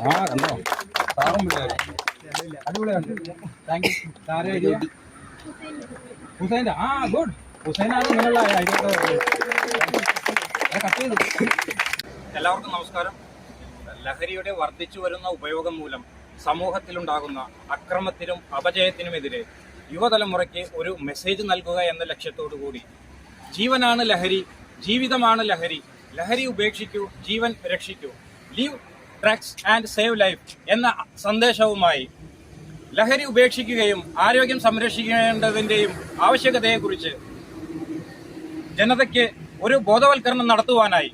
ആ ഹുസൈന്റെ ആ ഗുഡ് ഹുസൈനാണ് എല്ലാവർക്കും നമസ്കാരം. ലഹരിയുടെ വർദ്ധിച്ചു വരുന്ന ഉപയോഗം മൂലം സമൂഹത്തിലുണ്ടാകുന്ന അക്രമത്തിനും അപജയത്തിനുമെതിരെ യുവതലമുറയ്ക്ക് ഒരു മെസ്സേജ് നൽകുക എന്ന ലക്ഷ്യത്തോടു കൂടി. ജീവനാണ് ലഹരി ജീവിതമാണ് ലഹരി. ലഹരി ഉപേക്ഷിക്കൂ ജീവൻ രക്ഷിക്കൂ. Leave drugs and save life എന്ന സന്ദേശവുമായി ലഹരി ഉപേക്ഷിക്കുകയും ആരോഗ്യം സംരക്ഷിക്കേണ്ടതിന്റെയും ആവശ്യകതയെക്കുറിച്ച് ജനതയ്ക്ക് ഒരു ബോധവൽക്കരണം നടത്തുവാനായി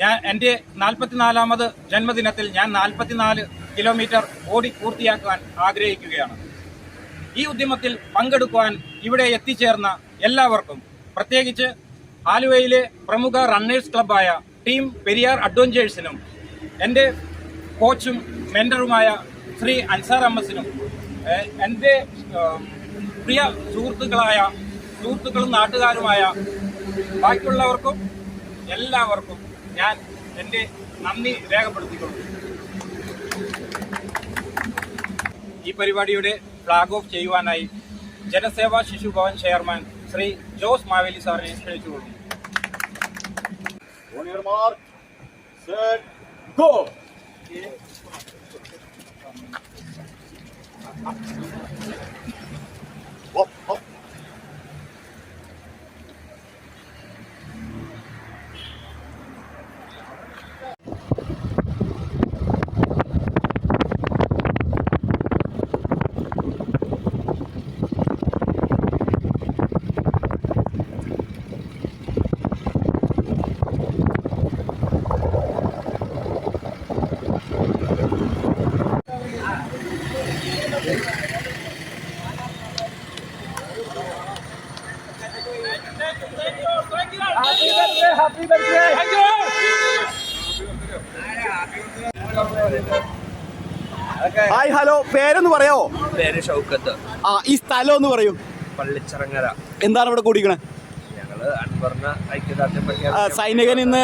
ഞാൻ എന്റെ നാൽപ്പത്തിനാലാമത് ജന്മദിനത്തിൽ ഞാൻ നാൽപ്പത്തിനാല് കിലോമീറ്റർ ഓടി പൂർത്തിയാക്കുവാൻ ആഗ്രഹിക്കുകയാണ്. ഈ ഉദ്യമത്തിൽ പങ്കെടുക്കുവാൻ ഇവിടെ എത്തിച്ചേർന്ന എല്ലാവർക്കും പ്രത്യേകിച്ച് ആലുവയിലെ പ്രമുഖ റണ്ണേഴ്സ് ക്ലബായ ടീം പെരിയാർ അഡ്വഞ്ചേഴ്സിനും എന്റെ കോച്ചും മെന്ററുമായ ശ്രീ അൻസാർ അമ്മസിനും എന്റെ പ്രിയ സുഹൃത്തുക്കളായ സുഹൃത്തുക്കളും നാട്ടുകാരുമായ ബാക്കിയുള്ളവർക്കും എല്ലാവർക്കും ഞാൻ എന്റെ നന്ദി രേഖപ്പെടുത്തിക്കൊള്ളുന്നു. ഈ പരിപാടിയുടെ ഫ്ലാഗ് ഓഫ് ചെയ്യുവാനായി ജനസേവാ ശിശുഭവൻ ചെയർമാൻ ശ്രീ ജോസ് മാവേലി സാറിനെ ക്ഷണിച്ചുകൊള്ളു On your ഹായ് ഹലോ. പേരൊന്ന് പറയോ? പേര് ഷൗക്കത്ത്. ആ ഈ സ്ഥലം ഒന്ന് പറയൂ. പള്ളിച്ചിറങ്ങര. എന്താണ് ഇവിടെ കൂടിക്കണേ? സൈനികൻ ഇന്ന്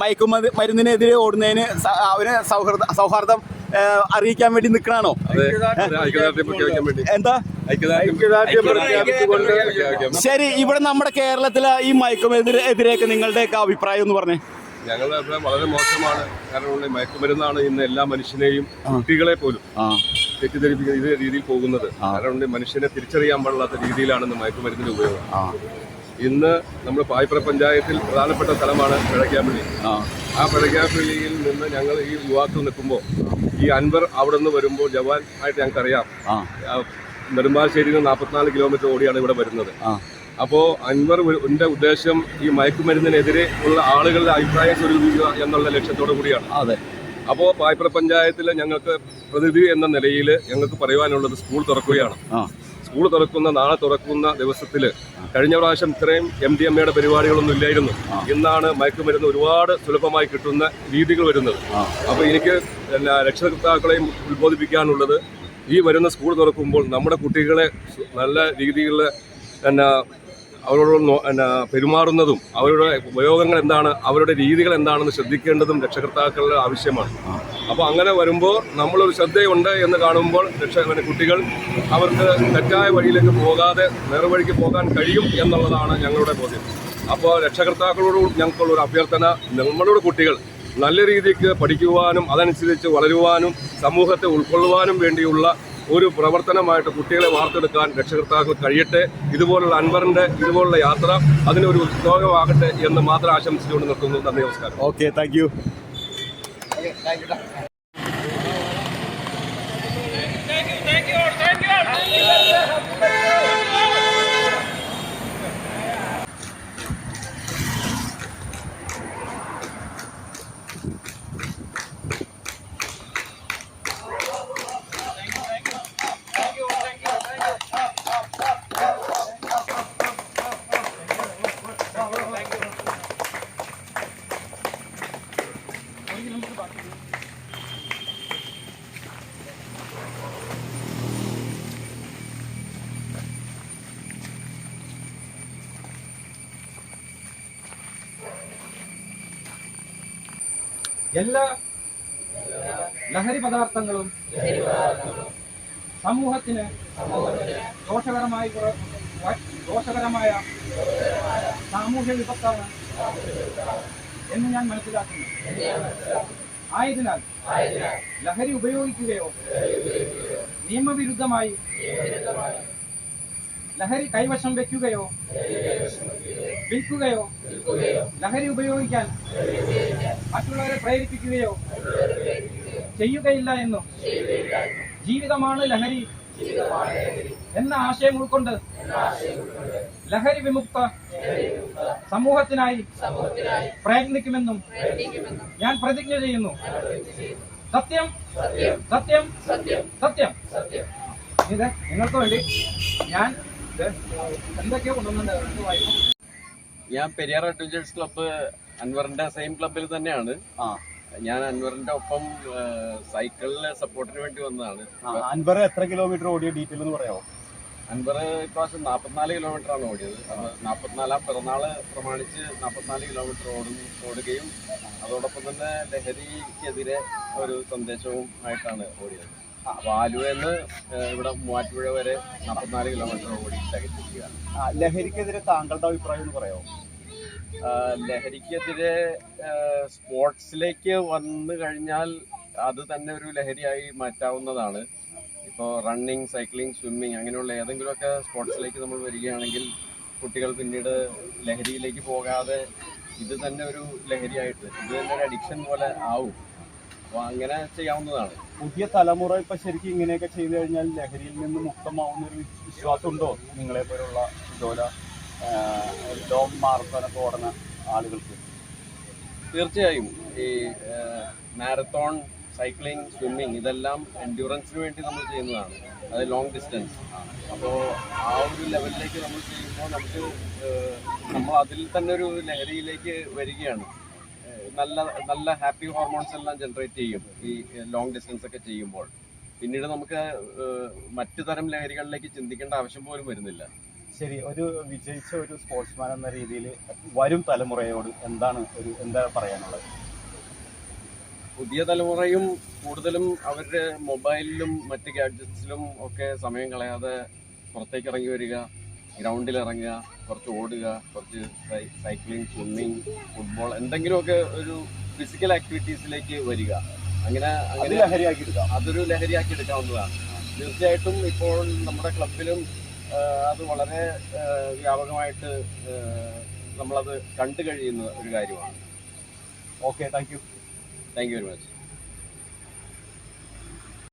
മയക്കുമതി മരുന്നിനെതിരെ ഓടുന്നതിന് അവന് സൗഹൃദ സൗഹാർദ്ദം അറിയിക്കാൻ വേണ്ടി നിൽക്കണാണോ എന്താ? ശരി ഇവിടെ നമ്മുടെ കേരളത്തിലെ ഈ മയക്കുമരുന്നിന് എതിരെയൊക്കെ നിങ്ങളുടെയൊക്കെ അഭിപ്രായം എന്ന് പറഞ്ഞേ. ഞങ്ങളുടെ അഭിപ്രായം വളരെ മോശമാണ്. കാരണം മയക്കുമരുന്നാണ് ഇന്ന് എല്ലാ മനുഷ്യനെയും കുട്ടികളെ പോലും തെറ്റിദ്ധരിപ്പിക്കുന്ന ഇതേ രീതിയിൽ പോകുന്നത്. കാരണം മനുഷ്യനെ തിരിച്ചറിയാൻ പാടില്ലാത്ത രീതിയിലാണ് ഇന്ന് മയക്കുമരുന്നിന്റെ ഉപയോഗം. ഇന്ന് നമ്മൾ പായ്പ്ര പഞ്ചായത്തിൽ പ്രധാനപ്പെട്ട സ്ഥലമാണ് പിഴയ്ക്കാപ്പള്ളി ആ. പിഴയ്ക്കാപ്പള്ളിയിൽ നിന്ന് ഞങ്ങൾ ഈ യുവാക്കൾ നിൽക്കുമ്പോൾ ഈ അൻവർ അവിടെ നിന്ന് വരുമ്പോൾ ജവാൻ ആയിട്ട് ഞങ്ങൾക്കറിയാം. നെടുമ്പാശ്ശേരിയിൽ നിന്ന് നാൽപ്പത്തിനാല് കിലോമീറ്റർ ഓടിയാണ് ഇവിടെ വരുന്നത്. അപ്പോൾ അൻവർ എന്റെ ഉദ്ദേശം ഈ മയക്കുമരുന്നിനെതിരെ ഉള്ള ആളുകളുടെ അഭിപ്രായം സ്വരൂപിക്കുക എന്നുള്ള ലക്ഷ്യത്തോടു കൂടിയാണ്. അതെ. അപ്പോൾ പായ്പ്ര പഞ്ചായത്തിൽ ഞങ്ങൾക്ക് പ്രതിനിധി എന്ന നിലയിൽ ഞങ്ങൾക്ക് പറയുവാനുള്ളത് സ്കൂൾ തുറക്കുകയാണ്. സ്കൂൾ തുറക്കുന്ന നാളെ തുറക്കുന്ന ദിവസത്തിൽ കഴിഞ്ഞ പ്രാവശ്യം ഇത്രയും എം ഡി എം എയുടെ പരിപാടികളൊന്നും ഇല്ലായിരുന്നു. ഇന്നാണ് മയക്കുമരുന്ന് ഒരുപാട് സുലഭമായി കിട്ടുന്ന രീതികൾ വരുന്നത്. അപ്പോൾ എനിക്ക് എല്ലാ രക്ഷകർത്താക്കളെയും ഉത്ബോധിപ്പിക്കാനുള്ളത് ഈ വരുന്ന സ്കൂൾ തുറക്കുമ്പോൾ നമ്മുടെ കുട്ടികളെ നല്ല രീതിയിൽ എന്നാ അവരോട് പിന്നെ പെരുമാറുന്നതും അവരുടെ ഉപയോഗങ്ങൾ എന്താണ് അവരുടെ രീതികൾ എന്താണെന്ന് ശ്രദ്ധിക്കേണ്ടതും രക്ഷകർത്താക്കളുടെ ആവശ്യമാണ്. അപ്പോൾ അങ്ങനെ വരുമ്പോൾ നമ്മളൊരു ശ്രദ്ധയുണ്ട് എന്ന് കാണുമ്പോൾ രക്ഷ പിന്നെ കുട്ടികൾ അവർക്ക് തെറ്റായ വഴിയിലേക്ക് പോകാതെ നേർവഴിക്ക് പോകാൻ കഴിയും എന്നുള്ളതാണ് ഞങ്ങളുടെ ബോധ്യം. അപ്പോൾ രക്ഷകർത്താക്കളോട് ഞങ്ങൾക്കുള്ള ഒരു അഭ്യർത്ഥന നമ്മളുടെ കുട്ടികൾ നല്ല രീതിക്ക് പഠിക്കുവാനും അതനുസരിച്ച് വളരുവാനും സമൂഹത്തെ ഉൾക്കൊള്ളുവാനും വേണ്ടിയുള്ള ഒരു പ്രവർത്തനമായിട്ട് കുട്ടികളെ വാർത്തെടുക്കാൻ രക്ഷകർത്താക്കൾ കഴിയട്ടെ. ഇതുപോലുള്ള അൻവറിന്റെ ഇതുപോലുള്ള യാത്ര അതിനൊരു ഉദ്യോഗമാകട്ടെ എന്ന് മാത്രം ആശംസിച്ചുകൊണ്ട് നിർത്തുന്നു. നന്ദി നമസ്കാരം. ഓക്കെ താങ്ക് യു എല്ലാ ലഹരി പദാർത്ഥങ്ങളും സമൂഹത്തിന് ദോഷകരമായി ദോഷകരമായ സാമൂഹ്യ വിപത്താണ് എന്ന് ഞാൻ മനസ്സിലാക്കുന്നു. ആയതിനാൽ ലഹരി ഉപയോഗിക്കുകയോ നിയമവിരുദ്ധമായി ലഹരി കൈവശം വെക്കുകയോ വിൽക്കുകയോ ലഹരി ഉപയോഗിക്കാൻ മറ്റുള്ളവരെ പ്രേരിപ്പിക്കുകയോ ചെയ്യുകയില്ല എന്നും ജീവിതമാണ് ലഹരി എന്ന ആശയം ഉൾക്കൊണ്ട് ലഹരി വിമുക്ത സമൂഹത്തിനായി പ്രയത്നിക്കുമെന്നും ഞാൻ പ്രതിജ്ഞ ചെയ്യുന്നു. സത്യം സത്യം സത്യം. സത്യം ഇത് നിങ്ങൾക്ക് വേണ്ടി ഞാൻ ഞാൻ പെരിയാർ അഡ്വഞ്ചേഴ്സ് ക്ലബ്ബ് അൻവറിന്റെ സെയിം ക്ലബ്ബിൽ തന്നെയാണ്. ആ. ഞാൻ അൻവറിന്റെ ഒപ്പം സൈക്കിളിലെ സപ്പോർട്ടിന് വേണ്ടി വന്നതാണ്. അൻവർ എത്ര കിലോമീറ്റർ ഓടിയ ഡീറ്റെയിൽ എന്ന് പറയാമോ? അൻവർ ഇപ്രാവശ്യം നാൽപ്പത്തിനാല് കിലോമീറ്റർ ആണ് ഓടിയത്. നാൽപ്പത്തിനാലാം പിറന്നാൾ പ്രമാണിച്ച് നാൽപ്പത്തിനാല് കിലോമീറ്റർ ഓടും ഓടുകയും അതോടൊപ്പം തന്നെ ലഹരിക്കെതിരെ ഒരു സന്ദേശവും ആയിട്ടാണ് ഓടിയത്. ആലുവെന്ന് ഇവിടെ മൂവാറ്റുപുഴ വരെ നാൽപ്പത്തിനാല് കിലോമീറ്റർ ഓടി തികച്ചിരിക്കുകയാണ് ലഹരിക്കെതിരെ താങ്കളുടെ അഭിപ്രായം എന്ന് പറയാമോ? ലഹരിക്കെതിരെ സ്പോർട്സിലേക്ക് വന്നു കഴിഞ്ഞാൽ അത് തന്നെ ഒരു ലഹരിയായി മാറ്റാവുന്നതാണ്. ഇപ്പോൾ റണ്ണിങ് സൈക്ലിംഗ് സ്വിമ്മിങ് അങ്ങനെയുള്ള ഏതെങ്കിലുമൊക്കെ സ്പോർട്സിലേക്ക് നമ്മൾ വരികയാണെങ്കിൽ കുട്ടികൾ പിന്നീട് ലഹരിയിലേക്ക് പോകാതെ ഇത് തന്നെ ഒരു ലഹരിയായിട്ട് ഇത് തന്നെ ഒരു അഡിക്ഷൻ പോലെ ആവും. അങ്ങനെ ചെയ്യാവുന്നതാണ്. പുതിയ തലമുറ ഇപ്പൊ ശരിക്കും ഇങ്ങനെയൊക്കെ ചെയ്തു കഴിഞ്ഞാൽ ലഹരിയിൽ നിന്ന് മുക്തമാവുന്ന ഒരു വിശ്വാസം ഉണ്ടോ നിങ്ങളെ പോലുള്ള ജോല ലോങ് മാരത്തോനൊക്കെ ഓടുന്ന ആളുകൾക്ക്? തീർച്ചയായും. ഈ മാരത്തോൺ സൈക്ലിംഗ് സ്വിമ്മിങ് ഇതെല്ലാം എൻഡ്യൂറൻസിന് വേണ്ടി നമ്മൾ ചെയ്യുന്നതാണ്. അത് ലോങ് ഡിസ്റ്റൻസ് അപ്പോൾ ആ ഒരു ലെവലിലേക്ക് നമ്മൾ ചെയ്യുമ്പോൾ നമുക്ക് നമ്മൾ അതിൽ തന്നെ ഒരു ലഹരിയിലേക്ക് വരികയാണ്. നല്ല നല്ല ഹാപ്പി ഹോർമോൺസ് എല്ലാം ജനറേറ്റ് ചെയ്യും ഈ ലോങ് ഡിസ്റ്റൻസ് ഒക്കെ ചെയ്യുമ്പോൾ. പിന്നീട് നമുക്ക് മറ്റു തരം ലഹരികളിലേക്ക് ചിന്തിക്കേണ്ട ആവശ്യം പോലും വരുന്നില്ല. ശരി ഒരു വിജയിച്ച ഒരു സ്പോർട്സ്മാൻ എന്ന രീതിയിൽ വരും തലമുറയോട് എന്താണ് ഒരു എന്താ പറയാനുള്ളത്? പുതിയ തലമുറയും കൂടുതലും അവരുടെ മൊബൈലിലും മറ്റ് ഗാഡ്ജറ്റ്സിലും ഒക്കെ സമയം കളയാതെ പുറത്തേക്ക് ഇറങ്ങി വരിക. ഗ്രൗണ്ടിൽ ഇറങ്ങുക കുറച്ച് ഓടുക കുറച്ച് സൈക്ലിംഗ് സ്വിമ്മിങ് ഫുട്ബോൾ എന്തെങ്കിലുമൊക്കെ ഒരു ഫിസിക്കൽ ആക്ടിവിറ്റീസിലേക്ക് വരിക. അങ്ങനെ അങ്ങനെ ലഹരിയാക്കി എടുക്കാം. അതൊരു ലഹരിയാക്കി എടുക്കാവുന്നതാണ്. തീർച്ചയായിട്ടും ഇപ്പോൾ നമ്മുടെ ക്ലബിലും അത് വളരെ വ്യാപകമായിട്ട് നമ്മളത് കണ്ടു കഴിയുന്ന ഒരു കാര്യമാണ്. Okay thank you thank you very much